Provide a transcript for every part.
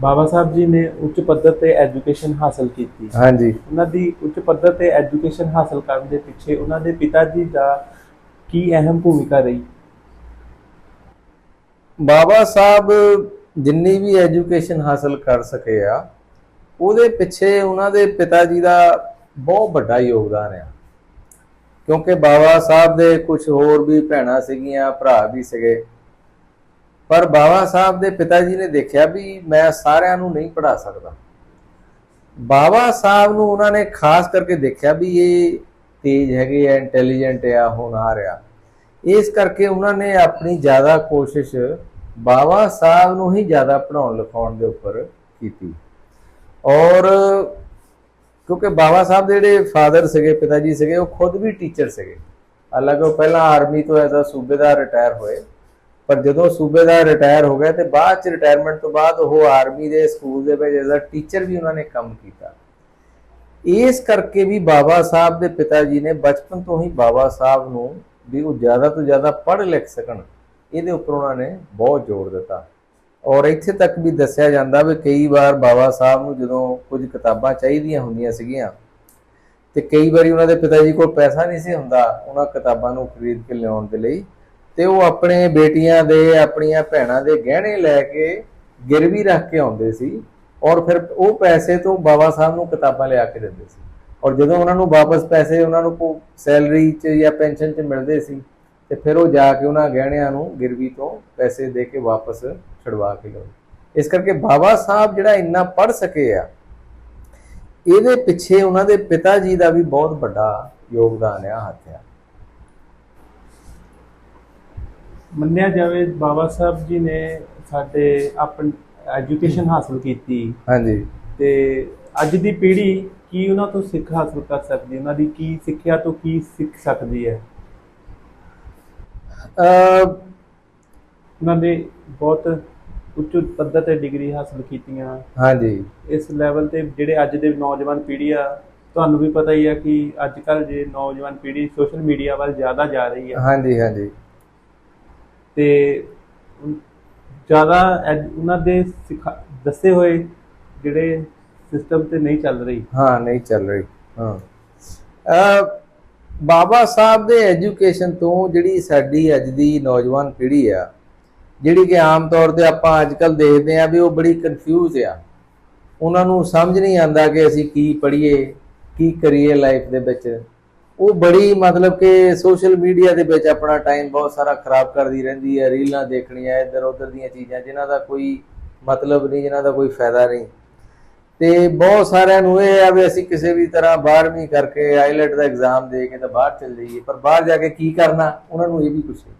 ਬਾਬਾ ਸਾਹਿਬ ਜੀ ਨੇ ਉੱਚ ਪੱਧਰ ਤੇ ਐਜੂਕੇਸ਼ਨ ਹਾਸਲ ਕੀਤੀ। ਹਾਂਜੀ। ਉਹਨਾਂ ਦੀ ਉੱਚ ਪੱਧਰ ਤੇ ਐਜੂਕੇਸ਼ਨ ਹਾਸਲ ਕਰਨ ਦੇ ਪਿੱਛੇ ਉਹਨਾਂ ਦੇ ਪਿਤਾ ਜੀ ਦਾ ਕੀ ਅਹਿਮ ਭੂਮਿਕਾ ਰਹੀ? ਬਾਬਾ ਸਾਹਿਬ ਜਿੰਨੀ ਵੀ ਐਜੂਕੇਸ਼ਨ ਹਾਸਲ ਕਰ ਸਕੇ ਆ ਉਹਦੇ ਪਿੱਛੇ ਉਹਨਾਂ ਦੇ ਪਿਤਾ ਜੀ ਦਾ ਬਹੁਤ ਵੱਡਾ ਯੋਗਦਾਨ ਆ। ਕਿਉਂਕਿ ਬਾਬਾ ਸਾਹਿਬ ਦੇ ਕੁਝ ਹੋਰ ਵੀ ਭੈਣਾਂ ਸੀਗੀਆਂ ਭਰਾ ਵੀ ਸੀਗੇ। ਪਰ ਬਾਬਾ ਸਾਹਿਬ ਦੇ ਪਿਤਾ ਜੀ ਨੇ ਦੇਖਿਆ ਵੀ ਮੈਂ ਸਾਰਿਆਂ ਨੂੰ ਨਹੀਂ ਪੜਾ ਸਕਦਾ। ਬਾਬਾ ਸਾਹਿਬ ਨੂੰ ਉਹਨਾਂ ਨੇ ਖਾਸ ਕਰਕੇ ਦੇਖਿਆ ਵੀ ਇਹ ਤੇਜ਼ ਹੈਗੇ ਆ, ਇੰਟੈਲੀਜੈਂਟ ਆ ਹੋਣਹਾਰ ਆ। ਇਸ ਕਰਕੇ ਉਹਨਾਂ ਨੇ ਆਪਣੀ ਜ਼ਿਆਦਾ ਕੋਸ਼ਿਸ਼ ਬਾਬਾ ਸਾਹਿਬ ਨੂੰ ਹੀ ਜ਼ਿਆਦਾ ਪੜਾਉਣ ਲਿਖਾਉਣ ਦੇ ਉੱਪਰ ਕੀਤੀ। ਔਰ ਕਿਉਂਕਿ ਬਾਬਾ ਸਾਹਿਬ ਦੇ ਜਿਹੜੇ ਫਾਦਰ ਸੀਗੇ ਪਿਤਾ ਜੀ ਸੀਗੇ, ਉਹ ਖੁਦ ਵੀ ਟੀਚਰ ਸੀਗੇ। ਹਾਲਾਂਕਿ ਉਹ ਪਹਿਲਾਂ ਆਰਮੀ ਤੋਂ ਐਜ਼ ਅ ਸੂਬੇਦਾਰ ਰਿਟਾਇਰ ਹੋਏ। ਪਰ ਜਦੋਂ ਸੂਬੇਦਾਰ ਰਿਟਾਇਰ ਹੋ ਗਏ ਤੇ ਬਾਅਦ ਚ ਰਿਟਾਇਰਮੈਂਟ ਤੋਂ ਬਾਅਦ ਉਹ ਆਰਮੀ ਦੇ ਸਕੂਲ ਦੇ ਵਿੱਚ ਐਜ਼ ਅ ਟੀਚਰ ਵੀ ਉਹਨਾਂ ਨੇ ਕੰਮ ਕੀਤਾ। ਇਸ ਕਰਕੇ ਵੀ ਬਾਬਾ ਸਾਹਿਬ ਦੇ ਪਿਤਾ ਜੀ ਨੇ ਬਚਪਨ ਤੋਂ ਹੀ ਬਾਬਾ ਸਾਹਿਬ ਨੂੰ ਵੀ ਉਹ ਜ਼ਿਆਦਾ ਤੋਂ ਜ਼ਿਆਦਾ ਪੜ੍ਹ ਲਿਖ ਸਕਣ, ਇਹਦੇ ਉੱਪਰ ਉਹਨਾਂ ਨੇ ਬਹੁਤ ਜ਼ੋਰ ਦਿੱਤਾ। ਔਰ ਇੱਥੇ ਤੱਕ ਵੀ ਦੱਸਿਆ ਜਾਂਦਾ ਵੀ ਕਈ ਵਾਰ ਬਾਬਾ ਸਾਹਿਬ ਨੂੰ ਜਦੋਂ ਕੁਝ ਕਿਤਾਬਾਂ ਚਾਹੀਦੀਆਂ ਹੁੰਦੀਆਂ ਸੀਗੀਆਂ ਤੇ ਕਈ ਵਾਰੀ ਉਹਨਾਂ ਦੇ ਪਿਤਾ ਜੀ ਕੋਲ ਪੈਸਾ ਨਹੀਂ ਸੀ ਹੁੰਦਾ, ਉਹਨਾਂ ਕਿਤਾਬਾਂ ਨੂੰ ਖਰੀਦ ਕੇ ਲਿਆਉਣ ਦੇ ਲਈ ਤੇ ਉਹ ਆਪਣੇ ਬੇਟੀਆਂ ਦੇ, ਆਪਣੀਆਂ ਭੈਣਾਂ ਦੇ ਗਹਿਣੇ ਲੈ ਕੇ ਗਿਰਵੀ ਰੱਖ ਕੇ ਆਉਂਦੇ ਸੀ ਔਰ ਫਿਰ ਉਹ ਪੈਸੇ ਤੋਂ ਬਾਬਾ ਸਾਹਿਬ ਨੂੰ ਕਿਤਾਬਾਂ ਲਿਆ ਕੇ ਦਿੰਦੇ ਸੀ। ਔਰ ਜਦੋਂ ਉਹਨਾਂ ਨੂੰ ਵਾਪਸ ਪੈਸੇ ਉਹਨਾਂ ਨੂੰ ਸੈਲਰੀ 'ਚ ਜਾਂ ਪੈਨਸ਼ਨ 'ਚ ਮਿਲਦੇ ਸੀ, ਤੇ ਫਿਰ ਉਹ ਜਾ ਕੇ ਉਹਨਾਂ ਗਹਿਣਿਆਂ ਨੂੰ ਗਿਰਵੀ ਤੋਂ ਪੈਸੇ ਦੇ ਕੇ ਵਾਪਸ ਛੁਡਵਾ ਕੇ ਲਿਆਉਂਦੇ ਇਸ ਕਰਕੇ ਬਾਬਾ ਸਾਹਿਬ ਜਿਹੜਾ ਇੰਨਾ ਪੜ ਸਕੇ ਆ, ਇਹਦੇ ਪਿੱਛੇ ਉਹਨਾਂ ਦੇ ਪਿਤਾ ਜੀ ਦਾ ਵੀ ਬਹੁਤ ਵੱਡਾ ਯੋਗਦਾਨ ਆ ਹੱਥ ਆ ਮੰਨਿਆ ਜਾਵੇ ਬਾਬਾ ਸਾਹਿਬ ਜੀ ਨੇ ਸਾਡੇ ਆਪਣੀ ਐਜੂਕੇਸ਼ਨ ਹਾਸਲ ਕੀਤੀ। ਹਾਂਜੀ। ਤੇ ਅੱਜ ਦੀ ਪੀੜ੍ਹੀ ਕੀ ਉਹਨਾਂ ਤੋਂ ਸਿੱਖ ਹਾਸਲ ਕਰ ਸਕਦੀ ਉਹਨਾਂ ਦੀ ਕੀ ਸਿੱਖਿਆ ਤੋਂ ਕੀ ਸਿੱਖ ਸਕਦੀ ਹੈ? ਅ ਉਹਨਾਂ ਨੇ ਬਹੁਤ ਉੱਚ ਪੱਧਰ ਤੇ ਡਿਗਰੀ ਹਾਸਲ ਕੀਤੀਆਂ। ਹਾਂਜੀ। ਇਸ ਲੈਵਲ ਤੇ ਜਿਹੜੇ ਅੱਜ ਦੇ ਨੌਜਵਾਨ ਪੀੜ੍ਹੀ ਆ ਤੁਹਾਨੂੰ ਵੀ ਪਤਾ ਹੀ ਆ ਕਿ ਅੱਜ ਕੱਲ ਜੇ ਨੌਜਵਾਨ ਪੀੜ੍ਹੀ ਸੋਸ਼ਲ ਮੀਡੀਆ ਵੱਲ ਜ਼ਿਆਦਾ ਜਾ ਰਹੀ ਆ। ਹਾਂਜੀ ਹਾਂਜੀ। ਤੇ ਜ਼ਿਆਦਾ ਉਹਨਾਂ ਦੇ ਸਿਖਾ- ਦੱਸੇ ਹੋਏ ਜਿਹੜੇ ਸਿਸਟਮ ਤੇ ਨਹੀਂ ਚੱਲ ਰਹੀ। ਹਾਂ, ਨਹੀਂ ਚੱਲ ਰਹੀ। ਹਾਂ। ਬਾਬਾ ਸਾਹਿਬ ਦੇ ਐਜੂਕੇਸ਼ਨ ਤੋਂ ਜਿਹੜੀ ਸਾਡੀ ਅੱਜ ਦੀ ਨੌਜਵਾਨ ਪੀੜ੍ਹੀ ਆ, ਜਿਹੜੀ ਕਿ ਆਮ ਤੌਰ ਤੇ ਆਪਾਂ ਅੱਜ ਕੱਲ ਦੇਖਦੇ ਆ ਵੀ ਉਹ ਬੜੀ ਕਨਫਿਊਜ਼ ਆ। ਉਹਨਾਂ ਨੂੰ ਸਮਝ ਨਹੀਂ ਆਉਂਦਾ ਕਿ ਅਸੀਂ ਕੀ ਪੜ੍ਹੀਏ, ਕੀ ਕਰੀਏ ਲਾਈਫ ਦੇ ਵਿੱਚ। ਉਹ ਬੜੀ ਮਤਲਬ ਕਿ ਸੋਸ਼ਲ ਮੀਡੀਆ ਦੇ ਵਿੱਚ ਆਪਣਾ ਟਾਈਮ ਬਹੁਤ ਸਾਰਾ ਖਰਾਬ ਕਰਦੀ ਰਹਿੰਦੀ ਹੈ, ਰੀਲਾਂ ਦੇਖਣੀਆਂ, ਇੱਧਰ ਉੱਧਰ ਦੀਆਂ ਚੀਜ਼ਾਂ, ਜਿਨ੍ਹਾਂ ਦਾ ਕੋਈ ਮਤਲਬ ਨਹੀਂ, ਜਿਨ੍ਹਾਂ ਦਾ ਕੋਈ ਫਾਇਦਾ ਨਹੀਂ। ਤੇ ਬਹੁਤ ਸਾਰਿਆਂ ਨੂੰ ਇਹ ਆ ਵੀ ਅਸੀਂ ਕਿਸੇ ਵੀ ਤਰ੍ਹਾਂ 12ਵੀਂ ਕਰਕੇ ਆਈਲੈਟ ਦਾ ਐਗਜ਼ਾਮ ਦੇ ਕੇ ਤਾਂ ਬਾਹਰ ਚਲ ਜਾਈਏ, ਪਰ ਬਾਹਰ ਜਾ ਕੇ ਕੀ ਕਰਨਾ, ਉਹਨਾਂ ਨੂੰ ਇਹ ਵੀ ਕੁਝ ਨਹੀਂ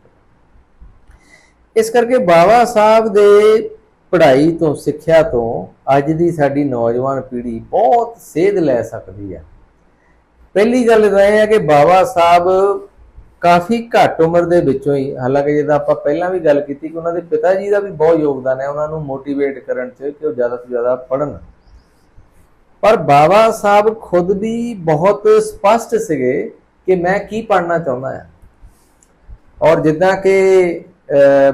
ਇਸ ਕਰਕੇ ਬਾਬਾ ਸਾਹਿਬ ਦੇ ਪੜ੍ਹਾਈ ਤੋਂ, ਸਿੱਖਿਆ ਤੋਂ ਅੱਜ ਦੀ ਸਾਡੀ ਨੌਜਵਾਨ ਪੀੜ੍ਹੀ ਬਹੁਤ ਸੇਧ ਲੈ ਸਕਦੀ ਹੈ। ਪਹਿਲੀ ਗੱਲ ਤਾਂ ਇਹ ਹੈ ਕਿ ਬਾਬਾ ਸਾਹਿਬ ਕਾਫੀ ਘੱਟ ਉਮਰ ਦੇ ਵਿੱਚੋਂ ਹੀ, ਹਾਲਾਂਕਿ ਜਿੱਦਾਂ ਆਪਾਂ ਪਹਿਲਾਂ ਵੀ ਗੱਲ ਕੀਤੀ ਕਿ ਉਹਨਾਂ ਦੇ ਪਿਤਾ ਜੀ ਦਾ ਵੀ ਬਹੁਤ ਯੋਗਦਾਨ ਹੈ, ਉਹਨਾਂ ਨੂੰ ਮੋਟੀਵੇਟ ਕਰਨ 'ਚ ਕਿ ਉਹ ਜ਼ਿਆਦਾ ਤੋਂ ਜ਼ਿਆਦਾ ਪੜ੍ਹਨ। ਪਰ ਬਾਬਾ ਸਾਹਿਬ ਖੁਦ ਵੀ ਬਹੁਤ ਸਪਸ਼ਟ ਸੀਗੇ ਕਿ ਮੈਂ ਕੀ ਪੜ੍ਹਨਾ ਚਾਹੁੰਦਾ ਹਾਂ। ਔਰ ਜਿੱਦਾਂ ਕਿ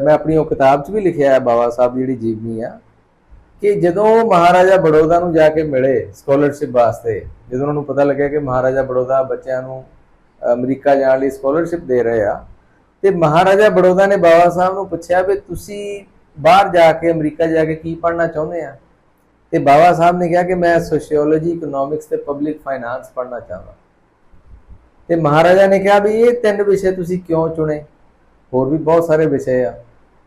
ਮੈਂ ਆਪਣੀ ਉਹ ਕਿਤਾਬ 'ਚ ਵੀ ਲਿਖਿਆ ਹੈ ਬਾਬਾ ਸਾਹਿਬ ਦੀ ਜਿਹੜੀ ਜੀਵਨੀ ਆ ਕਿ ਜਦੋਂ ਮਹਾਰਾਜਾ ਬੜੌਦਾ ਨੂੰ ਜਾ ਕੇ ਮਿਲੇ ਸਕਾਲਰਸ਼ਿਪ ਵਾਸਤੇ, ਜਦੋਂ ਉਹਨਾਂ ਨੂੰ ਪਤਾ ਲੱਗਿਆ ਕਿ ਮਹਾਰਾਜਾ ਬੜੌਦਾ ਬੱਚਿਆਂ ਨੂੰ ਅਮਰੀਕਾ ਜਾਣ ਲਈ ਸਕਾਲਰਸ਼ਿਪ ਦੇ ਰਹੇ ਆ, ਤੇ ਮਹਾਰਾਜਾ ਬੜੌਦਾ ਨੇ ਬਾਬਾ ਸਾਹਿਬ ਨੂੰ ਪੁੱਛਿਆ ਵੀ ਤੁਸੀਂ ਬਾਹਰ ਜਾ ਕੇ ਅਮਰੀਕਾ ਜਾ ਕੇ ਕੀ ਪੜ੍ਹਨਾ ਚਾਹੁੰਦੇ ਆ? ਤੇ ਬਾਬਾ ਸਾਹਿਬ ਨੇ ਕਿਹਾ ਕਿ ਮੈਂ ਸੋਸ਼ੀਓਲੋਜੀ ਇਕਨੋਮਿਕਸ ਤੇ ਪਬਲਿਕ ਫਾਈਨਾਂਸ ਪੜ੍ਹਨਾ ਚਾਹੁੰਦਾ। ਤੇ ਮਹਾਰਾਜਾ ਨੇ ਕਿਹਾ ਵੀ ਇਹ ਤਿੰਨ ਵਿਸ਼ੇ ਤੁਸੀਂ ਕਿਉਂ ਚੁਣੇ? ਹੋਰ ਵੀ ਬਹੁਤ ਸਾਰੇ ਵਿਸ਼ੇ ਆ।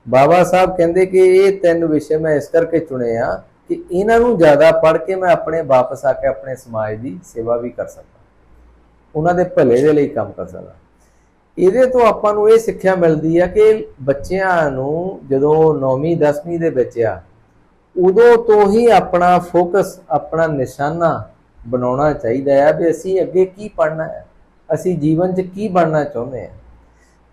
ਬਾਬਾ ਸਾਹਿਬ ਕਹਿੰਦੇ ਕਿ ਇਹ ਤਿੰਨ ਵਿਸ਼ੇ ਮੈਂ ਇਸ ਕਰਕੇ ਚੁਣੇ ਆ ਕਿ ਇਹਨਾਂ ਨੂੰ ਜ਼ਿਆਦਾ ਪੜ੍ਹ ਕੇ ਮੈਂ ਆਪਣੇ ਵਾਪਸ ਆ ਕੇ ਆਪਣੇ ਸਮਾਜ ਦੀ ਸੇਵਾ ਵੀ ਕਰ ਸਕਦਾ ਉਹਨਾਂ ਦੇ ਭਲੇ ਦੇ ਲਈ ਕੰਮ ਕਰ ਸਕਦਾ ਇਹਦੇ ਤੋਂ ਆਪਾਂ ਨੂੰ ਇਹ ਸਿੱਖਿਆ ਮਿਲਦੀ ਆ ਕਿ ਬੱਚਿਆਂ ਨੂੰ ਜਦੋਂ 9ਵੀਂ 10ਵੀਂ ਦੇ ਵਿੱਚ ਆ, ਉਦੋਂ ਤੋਂ ਹੀ ਆਪਣਾ ਫੋਕਸ ਆਪਣਾ ਨਿਸ਼ਾਨਾ ਬਣਾਉਣਾ ਚਾਹੀਦਾ ਹੈ ਵੀ ਅਸੀਂ ਅੱਗੇ ਕੀ ਪੜ੍ਹਨਾ ਹੈ, ਅਸੀਂ ਜੀਵਨ 'ਚ ਕੀ ਬਣਨਾ ਚਾਹੁੰਦੇ ਹਾਂ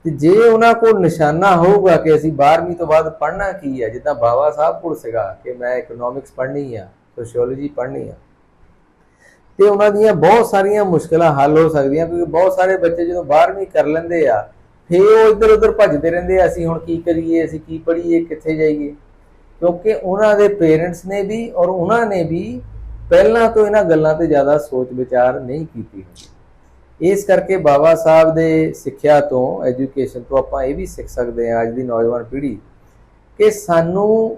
ਤੇ ਜੇ ਉਹਨਾਂ ਕੋਲ ਨਿਸ਼ਾਨਾ ਹੋਊਗਾ ਕਿ ਅਸੀਂ 12ਵੀਂ ਤੋਂ ਬਾਅਦ ਪੜ੍ਹਨਾ ਕੀ ਹੈ, ਜਿੱਦਾਂ ਬਾਬਾ ਸਾਹਿਬ ਕੋਲ ਸੀਗਾ ਕਿ ਮੈਂ ਇਕਨੋਮਿਕਸ ਪੜ੍ਹਨੀ ਆ ਸੋਸ਼ੀਓਲੋਜੀ ਪੜ੍ਹਨੀ ਆ, ਤੇ ਉਹਨਾਂ ਦੀਆਂ ਬਹੁਤ ਸਾਰੀਆਂ ਮੁਸ਼ਕਲਾਂ ਹੱਲ ਹੋ ਸਕਦੀਆਂ ਕਿਉਂਕਿ ਬਹੁਤ ਸਾਰੇ ਬੱਚੇ ਜਦੋਂ 12ਵੀਂ ਕਰ ਲੈਂਦੇ ਆ, ਫੇਰ ਉਹ ਇੱਧਰ ਉੱਧਰ ਭੱਜਦੇ ਰਹਿੰਦੇ ਆ, ਅਸੀਂ ਹੁਣ ਕੀ ਕਰੀਏ, ਅਸੀਂ ਕੀ ਪੜ੍ਹੀਏ, ਕਿੱਥੇ ਜਾਈਏ। ਕਿਉਂਕਿ ਉਹਨਾਂ ਦੇ ਪੇਰੈਂਟਸ ਨੇ ਵੀ ਔਰ ਉਹਨਾਂ ਨੇ ਵੀ ਪਹਿਲਾਂ ਤੋਂ ਇਹਨਾਂ ਗੱਲਾਂ ਤੇ ਜ਼ਿਆਦਾ ਸੋਚ ਵਿਚਾਰ ਨਹੀਂ ਕੀਤੀ ਹੁੰਦੀ। ਇਸ ਕਰਕੇ ਬਾਬਾ ਸਾਹਿਬ ਦੇ ਸਿੱਖਿਆ ਤੋਂ ਐਜੂਕੇਸ਼ਨ ਤੋਂ ਆਪਾਂ ਇਹ ਵੀ ਸਿੱਖ ਸਕਦੇ ਹਾਂ ਅੱਜ ਦੀ ਨੌਜਵਾਨ ਪੀੜ੍ਹੀ ਕਿ ਸਾਨੂੰ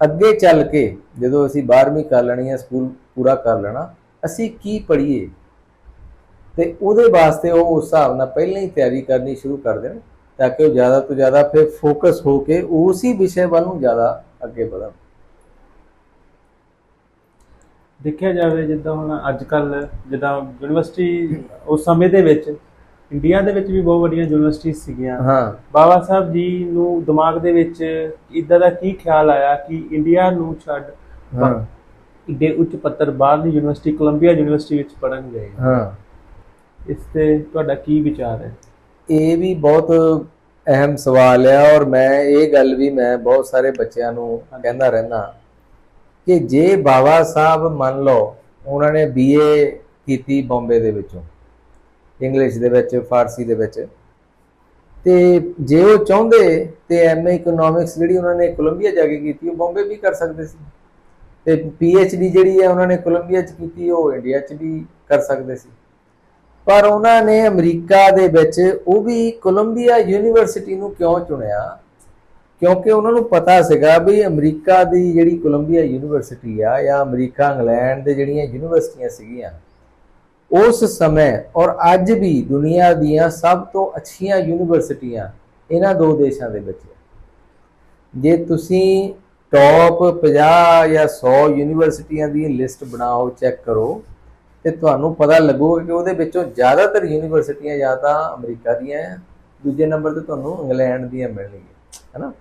ਅੱਗੇ ਚੱਲ ਕੇ ਜਦੋਂ ਅਸੀਂ 12ਵੀਂ ਕਰ ਲੈਣੀ ਹੈ, ਸਕੂਲ ਪੂਰਾ ਕਰ ਲੈਣਾ, ਅਸੀਂ ਕੀ ਪੜ੍ਹੀਏ? ਤੇ ਉਹਦੇ ਵਾਸਤੇ ਉਹ ਉਸ ਹਿਸਾਬ ਨਾਲ ਪਹਿਲਾਂ ਹੀ ਤਿਆਰੀ ਕਰਨੀ ਸ਼ੁਰੂ ਕਰ ਦੇਣ ਤਾਂ ਕਿ ਉਹ ਜ਼ਿਆਦਾ ਤੋਂ ਜ਼ਿਆਦਾ ਫਿਰ ਫੋਕਸ ਹੋ ਕੇ ਉਸੇ ਵਿਸ਼ੇ ਵੱਲ ਨੂੰ ਜ਼ਿਆਦਾ ਅੱਗੇ ਵਧਣ। ਦੇਖਿਆ ਜਾਵੇ ਜਿੱਦਾਂ ਹੁਣ ਅੱਜ ਕੱਲ ਜਿੱਦਾਂ ਯੂਨੀਵਰਸਿਟੀ ਉਸ ਸਮੇਂ ਦੇ ਵਿੱਚ ਇੰਡੀਆ ਦੇ ਵਿੱਚ ਵੀ ਬਹੁਤ ਵੱਡੀਆਂ ਯੂਨੀਵਰਸਿਟੀ ਸੀਗੀਆਂ। ਹਾਂ। ਬਾਬਾ ਸਾਹਿਬ ਜੀ ਨੂੰ ਦਿਮਾਗ ਦੇ ਵਿੱਚ ਇਦਾਂ ਦਾ ਕੀ ਖਿਆਲ ਆਇਆ ਕਿ ਇੰਡੀਆ ਨੂੰ ਛੱਡ ਹਾਂ। ਏਡੇ ਉੱਚ ਪੱਤਰ ਬਾਹਰਲੀ ਯੂਨੀਵਰਸਿਟੀ ਕੋਲੰਬੀਆ ਯੂਨੀਵਰਸਿਟੀ ਵਿੱਚ ਪੜਨ ਗਏ। ਹਾਂ। ਇਸ ਤੇ ਤੁਹਾਡਾ ਕੀ ਵਿਚਾਰ ਹੈ? ਇਹ ਵੀ ਬਹੁਤ ਅਹਿਮ ਸਵਾਲ ਹੈ ਔਰ ਮੈਂ ਇਹ ਗੱਲ ਵੀ ਮੈਂ ਬਹੁਤ ਸਾਰੇ ਬੱਚਿਆਂ ਨੂੰ ਕਹਿੰਦਾ ਰਹਿੰਦਾ। ਕਿ ਜੇ ਬਾਬਾ ਸਾਹਿਬ ਮੰਨ ਲਓ ਉਹਨਾਂ ਨੇ ਬੀਏ ਕੀਤੀ ਬੰਬੇ ਦੇ ਵਿੱਚੋਂ ਇੰਗਲਿਸ਼ ਦੇ ਵਿੱਚ ਫਾਰਸੀ ਦੇ ਵਿੱਚ, ਤੇ ਜੇ ਉਹ ਚਾਹੁੰਦੇ ਤੇ ਐਮਏ ਇਕਨੋਮਿਕਸ ਜਿਹੜੀ ਉਹਨਾਂ ਨੇ ਕੋਲੰਬੀਆ ਜਾ ਕੇ ਕੀਤੀ, ਉਹ ਬੰਬੇ ਵੀ ਕਰ ਸਕਦੇ ਸੀ। ਤੇ ਪੀਐਚਡੀ ਜਿਹੜੀ ਹੈ ਉਹਨਾਂ ਨੇ ਕੋਲੰਬੀਆ 'ਚ ਕੀਤੀ, ਉਹ ਇੰਡੀਆ 'ਚ ਵੀ ਕਰ ਸਕਦੇ ਸੀ। ਪਰ ਉਹਨਾਂ ਨੇ ਅਮਰੀਕਾ ਦੇ ਵਿੱਚ ਉਹ ਵੀ ਕੋਲੰਬੀਆ ਯੂਨੀਵਰਸਿਟੀ ਨੂੰ ਕਿਉਂ ਚੁਣਿਆ? ਕਿਉਂਕਿ ਉਹਨਾਂ ਨੂੰ ਪਤਾ ਸੀਗਾ ਵੀ ਅਮਰੀਕਾ ਦੀ ਜਿਹੜੀ ਕੋਲੰਬੀਆ ਯੂਨੀਵਰਸਿਟੀ ਆ ਜਾਂ ਅਮਰੀਕਾ, ਇੰਗਲੈਂਡ ਦੇ ਜਿਹੜੀਆਂ ਯੂਨੀਵਰਸਿਟੀਆਂ ਸੀਗੀਆਂ, ਉਸ ਸਮੇਂ ਔਰ ਅੱਜ ਵੀ ਦੁਨੀਆ ਦੀਆਂ ਸਭ ਤੋਂ ਅੱਛੀਆਂ ਯੂਨੀਵਰਸਿਟੀਆਂ ਇਹਨਾਂ ਦੋ ਦੇਸ਼ਾਂ ਦੇ ਵਿੱਚ ਜੇ ਤੁਸੀਂ ਟੌਪ 50 ਜਾਂ 100 ਯੂਨੀਵਰਸਿਟੀਆਂ ਦੀ ਲਿਸਟ ਬਣਾਓ, ਚੈੱਕ ਕਰੋ, ਤੇ ਤੁਹਾਨੂੰ ਪਤਾ ਲੱਗੂਗਾ ਕਿ ਉਹਦੇ ਵਿੱਚੋਂ ਜ਼ਿਆਦਾਤਰ ਯੂਨੀਵਰਸਿਟੀਆਂ ਜਾਂ ਤਾਂ ਅਮਰੀਕਾ ਦੀਆਂ ਹੈ ਦੂਜੇ ਨੰਬਰ ਤੇ ਤੁਹਾਨੂੰ ਇੰਗਲੈਂਡ ਦੀਆਂ ਮਿਲਣਗੀਆਂ, ਹੈਨਾ?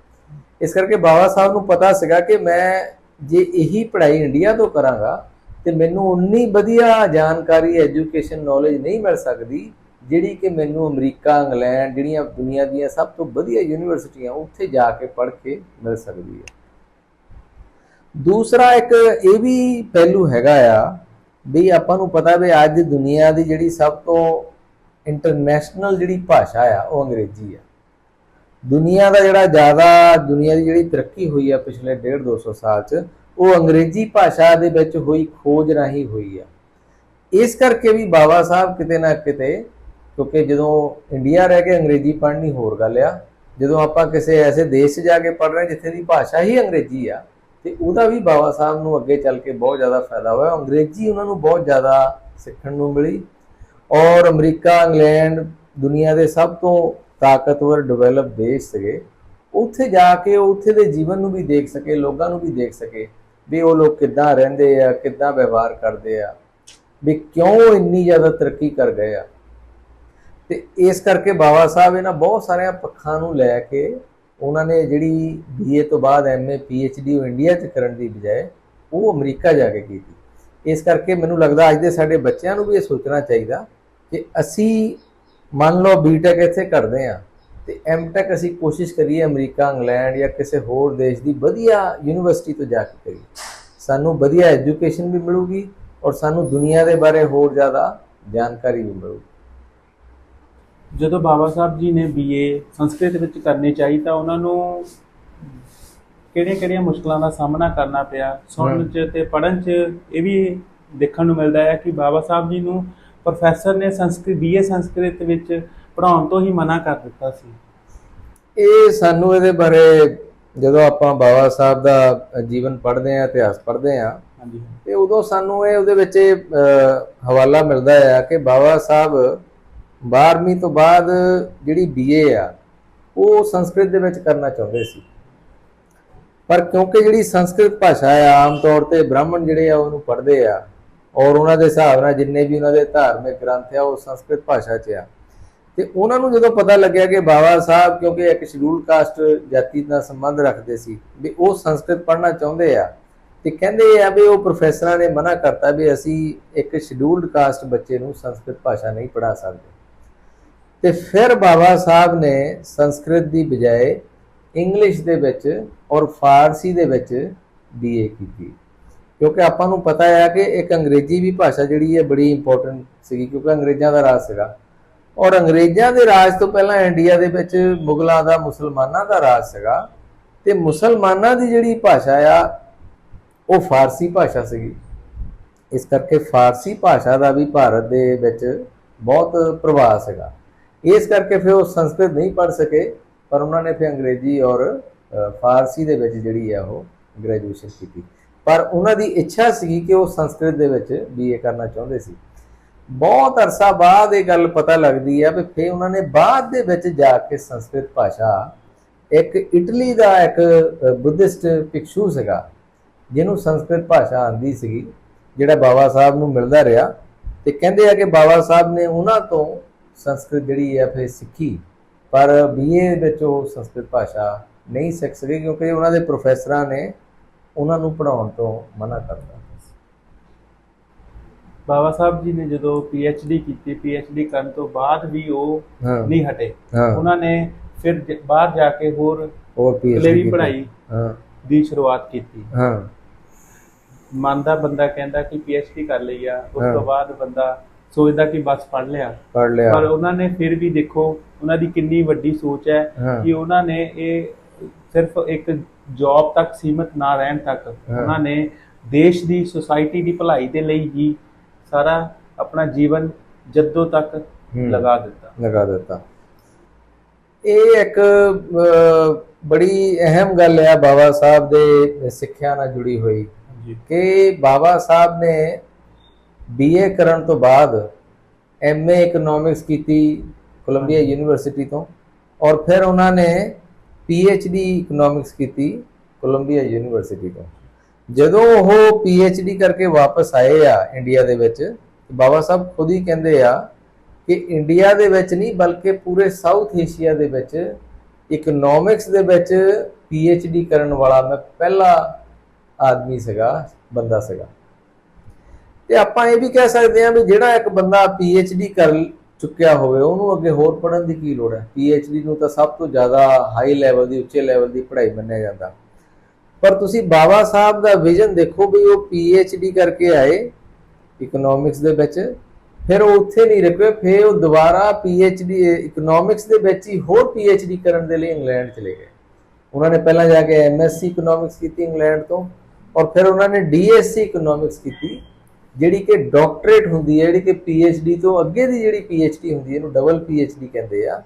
ਇਸ ਕਰਕੇ ਬਾਬਾ ਸਾਹਿਬ ਨੂੰ ਪਤਾ ਸੀਗਾ ਕਿ ਮੈਂ ਜੇ ਇਹੀ ਪੜ੍ਹਾਈ ਇੰਡੀਆ ਤੋਂ ਕਰਾਂਗਾ, ਤੇ ਮੈਨੂੰ ਉਨੀ ਵਧੀਆ ਜਾਣਕਾਰੀ ਐਜੂਕੇਸ਼ਨ ਨੌਲੇਜ ਨਹੀਂ ਮਿਲ ਸਕਦੀ, ਜਿਹੜੀ ਕਿ ਮੈਨੂੰ ਅਮਰੀਕਾ, ਇੰਗਲੈਂਡ, ਜਿਹੜੀਆਂ ਦੁਨੀਆ ਦੀਆਂ ਸਭ ਤੋਂ ਵਧੀਆ ਯੂਨੀਵਰਸਿਟੀਆਂ ਉੱਥੇ ਜਾ ਕੇ ਪੜ੍ਹ ਕੇ ਮਿਲ ਸਕਦੀ ਹੈ। ਦੂਸਰਾ ਇੱਕ ਇਹ ਵੀ ਪਹਿਲੂ ਹੈਗਾ ਆ ਵੀ ਆਪਾਂ ਨੂੰ ਪਤਾ ਵੀ ਅੱਜ ਦੁਨੀਆ ਦੀ ਜਿਹੜੀ ਸਭ ਤੋਂ ਇੰਟਰਨੈਸ਼ਨਲ ਜਿਹੜੀ ਭਾਸ਼ਾ ਆ, ਉਹ ਅੰਗਰੇਜ਼ੀ ਆ। ਦੁਨੀਆ ਦਾ ਜਿਹੜਾ ਜ਼ਿਆਦਾ, ਦੁਨੀਆ ਦੀ ਜਿਹੜੀ ਤਰੱਕੀ ਹੋਈ ਆ ਪਿਛਲੇ 1.5 200 ਸਾਲ 'ਚ, ਉਹ ਅੰਗਰੇਜ਼ੀ ਭਾਸ਼ਾ ਦੇ ਵਿੱਚ ਹੋਈ, ਖੋਜ ਰਾਹੀਂ ਹੋਈ ਆ। ਇਸ ਕਰਕੇ ਵੀ ਬਾਬਾ ਸਾਹਿਬ ਕਿਤੇ ਨਾ ਕਿਤੇ, ਕਿਉਂਕਿ ਜਦੋਂ ਇੰਡੀਆ ਰਹਿ ਕੇ ਅੰਗਰੇਜ਼ੀ ਪੜ੍ਹਨੀ ਹੋਰ ਗੱਲ ਆ, ਜਦੋਂ ਆਪਾਂ ਕਿਸੇ ਐਸੇ ਦੇਸ਼ 'ਚ ਜਾ ਕੇ ਪੜ੍ਹ ਰਹੇ ਜਿੱਥੇ ਦੀ ਭਾਸ਼ਾ ਹੀ ਅੰਗਰੇਜ਼ੀ ਆ, ਤੇ ਉਹਦਾ ਵੀ ਬਾਬਾ ਸਾਹਿਬ ਨੂੰ ਅੱਗੇ ਚੱਲ ਕੇ ਬਹੁਤ ਜ਼ਿਆਦਾ ਫਾਇਦਾ ਹੋਇਆ। ਅੰਗਰੇਜ਼ੀ ਉਹਨਾਂ ਨੂੰ ਬਹੁਤ ਜ਼ਿਆਦਾ ਸਿੱਖਣ ਨੂੰ ਮਿਲੀ। ਔਰ ਅਮਰੀਕਾ, ਇੰਗਲੈਂਡ ਦੁਨੀਆ ਦੇ ਸਭ ਤੋਂ ਤਾਕਤਵਰ ਡਿਵੈਲਪ ਦੇਸ਼ ਸੀਗੇ, ਉੱਥੇ ਜਾ ਕੇ ਉਹ ਉੱਥੇ ਦੇ ਜੀਵਨ ਨੂੰ ਵੀ ਦੇਖ ਸਕੇ, ਲੋਕਾਂ ਨੂੰ ਵੀ ਦੇਖ ਸਕੇ ਵੀ ਉਹ ਲੋਕ ਕਿੱਦਾਂ ਰਹਿੰਦੇ ਆ, ਕਿੱਦਾਂ ਵਿਵਹਾਰ ਕਰਦੇ ਆ, ਵੀ ਕਿਉਂ ਇੰਨੀ ਜ਼ਿਆਦਾ ਤਰੱਕੀ ਕਰ ਗਏ ਆ। ਤੇ ਇਸ ਕਰਕੇ ਬਾਬਾ ਸਾਹਿਬ ਇਹਨਾਂ ਬਹੁਤ ਸਾਰਿਆਂ ਪੱਖਾਂ ਨੂੰ ਲੈ ਕੇ ਉਹਨਾਂ ਨੇ ਜਿਹੜੀ ਬੀਏ ਤੋਂ ਬਾਅਦ ਐਮਏ ਪੀਐਚਡੀ ਉਹ ਇੰਡੀਆ 'ਚ ਕਰਨ ਦੀ ਬਜਾਏ ਉਹ ਅਮਰੀਕਾ ਜਾ ਕੇ ਕੀਤੀ। ਇਸ ਕਰਕੇ ਮੈਨੂੰ ਲੱਗਦਾ ਅੱਜ ਦੇ ਸਾਡੇ ਬੱਚਿਆਂ ਨੂੰ ਵੀ ਇਹ ਸੋਚਣਾ ਚਾਹੀਦਾ ਕਿ ਅਸੀਂ ਮੰਨ ਲਓ ਬੀਟੈਕ ਇੱਥੇ ਕਰਦੇ ਆ ਤੇ ਐਮਟੈਕ ਅਸੀਂ ਕੋਸ਼ਿਸ਼ ਕਰੀਏ ਅਮਰੀਕਾ ਇੰਗਲੈਂਡ ਜਾਂ ਕਿਸੇ ਹੋਰ ਦੇਸ਼ ਦੀ ਵਧੀਆ ਯੂਨੀਵਰਸਿਟੀ ਤੋਂ ਜਾ ਕੇ ਕਰੀਏ। ਸਾਨੂੰ ਵਧੀਆ ਐਜੂਕੇਸ਼ਨ ਵੀ ਮਿਲੂਗੀ ਔਰ ਸਾਨੂੰ ਦੁਨੀਆ ਦੇ ਬਾਰੇ ਹੋਰ ਜ਼ਿਆਦਾ ਜਾਣਕਾਰੀ ਵੀ ਮਿਲੂਗੀ। ਜਦੋਂ ਬਾਬਾ ਸਾਹਿਬ ਜੀ ਨੇ ਬੀਏ ਸੰਸਕ੍ਰਿਤ ਵਿੱਚ ਕਰਨੀ ਚਾਹੀ ਤਾਂ ਉਹਨਾਂ ਨੂੰ ਕਿਹੜੀਆਂ-ਕਿਹੜੀਆਂ ਮੁਸ਼ਕਲਾਂ ਦਾ ਸਾਹਮਣਾ ਕਰਨਾ ਪਿਆ? ਸੁਣਨ ਚ ਤੇ ਪੜਨ ਚ ਇਹ ਵੀ ਦੇਖਣ ਨੂੰ ਮਿਲਦਾ ਹੈ ਕਿ ਬਾਬਾ ਸਾਹਿਬ ਜੀ ਨੂੰ ਪ੍ਰੋਫੈਸਰ ਨੇ ਸੰਸਕ੍ਰਿਤ ਬੀਏ ਸੰਸਕ੍ਰਿਤ ਵਿੱਚ ਪੜਾਉਣ ਤੋਂ ਹੀ ਮਨਾ ਕਰ ਦਿੱਤਾ ਸੀ। ਇਹ ਸਾਨੂੰ ਇਹਦੇ ਬਾਰੇ ਜਦੋਂ ਆਪਾਂ ਬਾਬਾ ਸਾਹਿਬ ਦਾ ਜੀਵਨ ਪੜ੍ਹਦੇ ਆ ਇਤਿਹਾਸ ਪੜ੍ਹਦੇ ਆ ਹਾਂਜੀ। ਤੇ ਉਦੋਂ ਸਾਨੂੰ ਇਹ ਉਹਦੇ ਵਿੱਚ ਹਵਾਲਾ ਮਿਲਦਾ ਆ ਕਿ ਬਾਬਾ ਸਾਹਿਬ 12ਵੀਂ ਤੋਂ ਬਾਅਦ ਜਿਹੜੀ ਬੀਏ ਆ ਉਹ ਸੰਸਕ੍ਰਿਤ ਦੇ ਵਿੱਚ ਕਰਨਾ ਚਾਹੁੰਦੇ ਸੀ। ਪਰ ਕਿਉਂਕਿ ਜਿਹੜੀ ਸੰਸਕ੍ਰਿਤ ਭਾਸ਼ਾ ਆ ਆਮ ਤੌਰ ਤੇ ਬ੍ਰਾਹਮਣ ਜਿਹੜੇ ਆ ਉਹਨੂੰ ਪੜ੍ਹਦੇ ਆ ਔਰ ਉਹਨਾਂ ਦੇ ਹਿਸਾਬ ਨਾਲ ਜਿੰਨੇ ਵੀ ਉਹਨਾਂ ਦੇ ਧਾਰਮਿਕ ਗ੍ਰੰਥ ਆ, ਉਹ ਸੰਸਕ੍ਰਿਤ ਭਾਸ਼ਾ 'ਚ ਆ। ਤੇ ਉਹਨਾਂ ਨੂੰ ਜਦੋਂ ਪਤਾ ਲੱਗਿਆ ਕਿ ਬਾਬਾ ਸਾਹਿਬ ਕਿਉਂਕਿ ਇੱਕ ਸ਼ਡਿਊਲ ਕਾਸਟ ਜਾਤੀ ਨਾਲ ਸੰਬੰਧ ਰੱਖਦੇ ਸੀ, ਵੀ ਉਹ ਸੰਸਕ੍ਰਿਤ ਪੜ੍ਹਨਾ ਚਾਹੁੰਦੇ ਆ, ਤੇ ਕਹਿੰਦੇ ਆ ਵੀ ਉਹ ਪ੍ਰੋਫੈਸਰਾਂ ਨੇ ਮਨਾ ਕਰਤਾ ਵੀ ਅਸੀਂ ਇੱਕ ਸ਼ਡਿਊਲਡ ਕਾਸਟ ਬੱਚੇ ਨੂੰ ਸੰਸਕ੍ਰਿਤ ਭਾਸ਼ਾ ਨਹੀਂ ਪੜ੍ਹਾ ਸਕਦੇ। ਤੇ ਫਿਰ ਬਾਬਾ ਸਾਹਿਬ ਨੇ ਸੰਸਕ੍ਰਿਤ ਦੀ ਬਜਾਏ ਇੰਗਲਿਸ਼ ਦੇ ਵਿੱਚ ਔਰ ਫਾਰਸੀ ਦੇ ਵਿੱਚ ਬੀਏ ਕੀਤੀ। ਕਿਉਂਕਿ ਆਪਾਂ ਨੂੰ ਪਤਾ ਹੈ ਕਿ ਇੱਕ ਅੰਗਰੇਜ਼ੀ ਵੀ ਭਾਸ਼ਾ ਜਿਹੜੀ ਹੈ ਬੜੀ ਇੰਪੋਰਟੈਂਟ ਸੀਗੀ, ਕਿਉਂਕਿ ਅੰਗਰੇਜ਼ਾਂ ਦਾ ਰਾਜ ਸੀਗਾ। ਔਰ ਅੰਗਰੇਜ਼ਾਂ ਦੇ ਰਾਜ ਤੋਂ ਪਹਿਲਾਂ ਇੰਡੀਆ ਦੇ ਵਿੱਚ ਮੁਗਲਾਂ ਦਾ, ਮੁਸਲਮਾਨਾਂ ਦਾ ਰਾਜ ਸੀਗਾ। ਤੇ ਮੁਸਲਮਾਨਾਂ ਦੀ ਜਿਹੜੀ ਭਾਸ਼ਾ ਆ, ਉਹ ਫਾਰਸੀ ਭਾਸ਼ਾ ਸੀਗੀ। ਇਸ ਕਰਕੇ ਫਾਰਸੀ ਭਾਸ਼ਾ ਦਾ ਵੀ ਭਾਰਤ ਦੇ ਵਿੱਚ ਬਹੁਤ ਪ੍ਰਭਾਵ ਸੀਗਾ। ਇਸ ਕਰਕੇ ਫਿਰ ਉਹ ਸੰਸਕ੍ਰਿਤ ਨਹੀਂ ਪੜ੍ਹ ਸਕੇ, ਪਰ ਉਹਨਾਂ ਨੇ ਫਿਰ ਅੰਗਰੇਜ਼ੀ ਔਰ ਫਾਰਸੀ ਦੇ ਵਿੱਚ ਜਿਹੜੀ ਆ ਉਹ ਗ੍ਰੈਜੂਏਸ਼ਨ ਕੀਤੀ। ਪਰ ਉਹਨਾਂ ਦੀ ਇੱਛਾ ਸੀ ਕਿ ਉਹ ਸੰਸਕ੍ਰਿਤ ਦੇ ਵਿੱਚ ਬੀਏ ਕਰਨਾ ਚਾਹੁੰਦੇ ਸੀ। ਬਹੁਤ ਅਰਸਾ ਬਾਅਦ ਇਹ ਗੱਲ ਪਤਾ ਲੱਗਦੀ ਹੈ ਵੀ ਫਿਰ ਉਹਨਾਂ ਨੇ ਬਾਅਦ ਦੇ ਵਿੱਚ ਜਾ ਕੇ ਸੰਸਕ੍ਰਿਤ ਭਾਸ਼ਾ ਇੱਕ ਇਟਲੀ ਦਾ ਇੱਕ ਬੁੱਧਿਸਟ ਭਿਕਸ਼ੂ ਸੀਗਾ, ਜਿਹਨੂੰ ਸੰਸਕ੍ਰਿਤ ਭਾਸ਼ਾ ਆਂਦੀ ਸੀਗੀ, ਜਿਹੜਾ ਬਾਬਾ ਸਾਹਿਬ ਨੂੰ ਮਿਲਦਾ ਰਿਹਾ ਤੇ ਕਹਿੰਦੇ ਆ ਕਿ ਬਾਬਾ ਸਾਹਿਬ ਨੇ ਉਹਨਾਂ ਤੋਂ ਸੰਸਕ੍ਰਿਤ ਜਿਹੜੀ ਹੈ ਫਿਰ ਸਿੱਖੀ, ਪਰ ਬੀਏ ਵਿੱਚ ਉਹ ਸੰਸਕ੍ਰਿਤ ਭਾਸ਼ਾ ਨਹੀਂ ਸਿੱਖ ਸਕੇ ਕਿਉਂਕਿ ਉਹਨਾਂ ਦੇ ਪ੍ਰੋਫੈਸਰਾਂ ਨੇ ਉਹਨਾਂ ਨੂੰ ਪੜਾਉਣ ਤੋਂ ਮਨਾ ਕਰਤਾ ਬਾਬਾ ਸਾਹਿਬ ਜੀ ਨੇ ਜਦੋਂ ਡੀ ਕੀਤੀ ਡੀ ਕਰਨ ਤੋਂ ਬਾਅਦ ਵੀ ਉਹ ਨਹੀਂ ਹਟੇ। ਉਹਨਾਂ ਨੇ ਫਿਰ ਬਾਹਰ ਜਾ ਕੇ ਹੋਰ ਹੋਰ ਕੀਤੀ। ਪੜ੍ਹਾਈ ਹਾਂ। ਦੀ ਸ਼ੁਰੂਆਤ ਕੀਤੀ। ਹਾਂ। ਮੰਨਦਾ ਬੰਦਾ ਕਹਿੰਦਾ ਕਿ ਡੀ ਕਰ ਲਈ ਆ ਉਸ। ਤੋਂ ਬਾਅਦ ਬੰਦਾ ਸੋਚਦਾ ਕਿ ਬਸ ਪੜ੍ਹ ਲਿਆ। ਪੜ ਲਿਆ। ਪਰ ਉਹਨਾਂ ਨੇ ਫਿਰ ਵੀ ਦੇਖੋ ਉਹਨਾਂ ਦੀ ਕਿੰਨੀ ਵੱਡੀ ਸੋਚ ਹਾਂ। ਕਿ ਉਹਨਾਂ ਨੇ ਇਹ ਸਿਰਫ ਇੱਕ ਜੌਬ ਤੱਕ ਸੀਮਤ ਨਾ ਰਹਿਣ ਤੱਕ। ਉਹਨਾਂ ਨੇ ਦੇਸ਼ ਦੀ ਸੁਸਾਇਟੀ ਦੀ ਭਲਾਈ ਦੇ ਲਈ ਹੀ ਸਾਰਾ ਆਪਣਾ ਜੀਵਨ ਜੱਦੋਂ ਤੱਕ। ਲਗਾ ਦਿੱਤਾ। ਲਗਾ ਦਿੱਤਾ। ਇਹ ਇੱਕ ਬੜੀ ਅਹਿਮ ਗੱਲ ਹੈ ਬਾਬਾ ਸਾਹਿਬ ਦੇ ਸਿੱਖਿਆ ਨਾਲ ਜੁੜੀ ਹੋਈ। ਕਿ ਬਾਬਾ ਸਾਹਿਬ ਨੇ ਬੀਏ ਕਰਨ ਤੋਂ ਬਾਅਦ ਐਮਏ ਇਕਨੋਮਿਕਸ ਕੀਤੀ ਕੋਲੰਬੀਆ ਯੂਨੀਵਰਸਿਟੀ ਤੋਂ ਔਰ ਫਿਰ ਉਹਨਾਂ ਨੇ ਪੀਐਚਡੀ ਇਕਨੋਮਿਕਸ ਕੀਤੀ ਕੋਲੰਬੀਆ ਯੂਨੀਵਰਸਿਟੀ ਤੋਂ। ਜਦੋਂ ਉਹ ਪੀਐਚਡੀ ਕਰਕੇ ਵਾਪਸ ਆਏ ਆ ਇੰਡੀਆ ਦੇ ਵਿੱਚ ਬਾਬਾ ਸਾਹਿਬ ਖੁਦ ਹੀ ਕਹਿੰਦੇ ਆ ਕਿ ਇੰਡੀਆ ਦੇ ਵਿੱਚ ਨਹੀਂ, ਬਲਕਿ ਪੂਰੇ ਸਾਊਥ ਏਸ਼ੀਆ ਦੇ ਵਿੱਚ ਇਕਨੋਮਿਕਸ ਦੇ ਵਿੱਚ ਪੀਐਚਡੀ ਕਰਨ ਵਾਲਾ ਮੈਂ ਪਹਿਲਾ ਆਦਮੀ ਸੀਗਾ, ਬੰਦਾ ਸੀਗਾ। ਤੇ ਆਪਾਂ ਇਹ ਵੀ ਕਹਿ ਸਕਦੇ ਹਾਂ ਵੀ ਜਿਹੜਾ ਇੱਕ ਬੰਦਾ ਪੀਐਚਡੀ ਕਰ ਚੁੱਕਿਆ ਹੋਵੇ, ਉਹਨੂੰ ਅੱਗੇ ਹੋਰ ਪੜ੍ਹਨ ਦੀ ਕੀ ਲੋੜ ਹੈ? ਪੀਐਚਡੀ ਨੂੰ ਤਾਂ ਸਭ ਤੋਂ ਜ਼ਿਆਦਾ ਹਾਈ ਲੈਵਲ ਦੀ, ਉੱਚੇ ਲੈਵਲ ਦੀ ਪੜ੍ਹਾਈ ਮੰਨਿਆ ਜਾਂਦਾ। ਪਰ ਤੁਸੀਂ ਬਾਬਾ ਸਾਹਿਬ ਦਾ ਵਿਜ਼ਨ ਦੇਖੋ ਵੀ ਉਹ ਪੀਐਚਡੀ ਕਰਕੇ ਆਏ ਇਕਨੋਮਿਕਸ ਦੇ ਵਿੱਚ, ਫਿਰ ਉਹ ਉੱਥੇ ਨਹੀਂ ਰੁਕੇ, ਫਿਰ ਉਹ ਦੁਬਾਰਾ ਪੀਐਚਡੀ ਇਕਨੋਮਿਕਸ ਦੇ ਵਿੱਚ ਹੀ ਹੋਰ ਪੀ ਐਚ ਡੀ ਕਰਨ ਦੇ ਲਈ ਇੰਗਲੈਂਡ ਚਲੇ ਗਏ। ਉਹਨਾਂ ਨੇ ਪਹਿਲਾਂ ਜਾ ਕੇ ਐਮ ਐਸ ਸੀ ਇਕਨੋਮਿਕਸ ਕੀਤੀ ਇੰਗਲੈਂਡ ਤੋਂ, ਔਰ ਫਿਰ ਉਹਨਾਂ ਨੇ ਡੀ ਐਸ ਸੀ ਇਕਨੋਮਿਕਸ ਕੀਤੀ। ਜਿਹੜੀ ਕਿ ਡਾਕਟਰੇਟ ਹੁੰਦੀ ਹੈ, ਜਿਹੜੀ ਕਿ ਪੀਐਚਡੀ ਤੋਂ ਅੱਗੇ ਦੀ ਜਿਹੜੀ ਪੀਐਚਡੀ ਹੁੰਦੀ ਹੈ, ਇਹਨੂੰ ਡਬਲ ਪੀਐਚਡੀ ਕਹਿੰਦੇ ਆ।